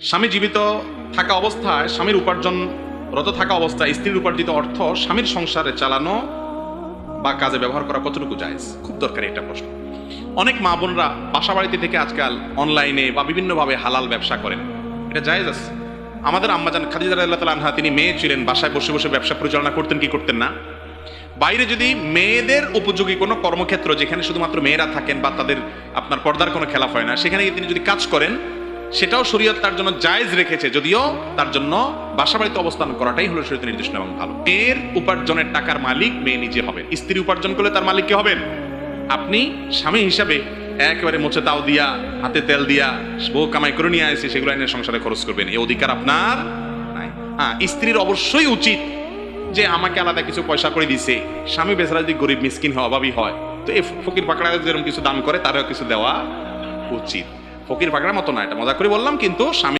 স্বামী জীবিত থাকা অবস্থায় স্বামীর উপার্জনরত থাকা অবস্থায় স্ত্রীর উপার্জিত অর্থ স্বামীর সংসারে চালানো বা কাজে ব্যবহার করা কতটুকু জায়েজ? খুব দরকারি একটা প্রশ্ন। অনেক মা বোনরা বাসা বাড়িতে থেকে আজকাল অনলাইনে বা বিভিন্নভাবে হালাল ব্যবসা করেন। এটা জায়েজ আছে? আমাদের আম্মাজান খাদিজা রাদিয়াল্লাহু তাআলা আনহা, তিনি মেয়ে ছিলেন, বাসায় বসে বসে ব্যবসা পরিচালনা করতেন, কি করতেন না? বাইরে যদি মেয়েদের উপযোগী কোনো কর্মক্ষেত্র যেখানে শুধুমাত্র মেয়েরা থাকেন বা তাদের আপনার পর্দার কোনো খেলাফ হয় না, সেখানে গিয়ে তিনি যদি কাজ করেন সেটাও শরীয়ত তার জন্য জায়েজ রেখেছে, যদিও তার জন্য বাসা বাড়িতে অবস্থান করাটাই হলো শরীয়তের নির্দেশনা এবং ভালো। মেয়ের উপার্জনের টাকার মালিক মেয়ে নিজে হবে। স্ত্রী উপার্জন করলে তার মালিক কে হবেন? আপনি স্বামী হিসাবে একেবারে মোচে তাও দিয়া, হাতে তেল দিয়া, বউ কামাই করে নিয়ে আসে সেগুলো এনে সংসারে খরচ করবেন। এই অধিকার আপনার নাই। হ্যাঁ স্ত্রীর অবশ্যই উচিত যে আমাকে আলাদা কিছু পয়সা করে দিছে। স্বামী বেচারা যদি গরিব, মিসকিন হয়, অভাবী হয়, তো এই ফকির পাকড়া যেরকম কিছু দান করে, তারও কিছু দেওয়া উচিত। ফকির পাকড়ার মতো না এটা মজা করে বললাম কিন্তু স্বামী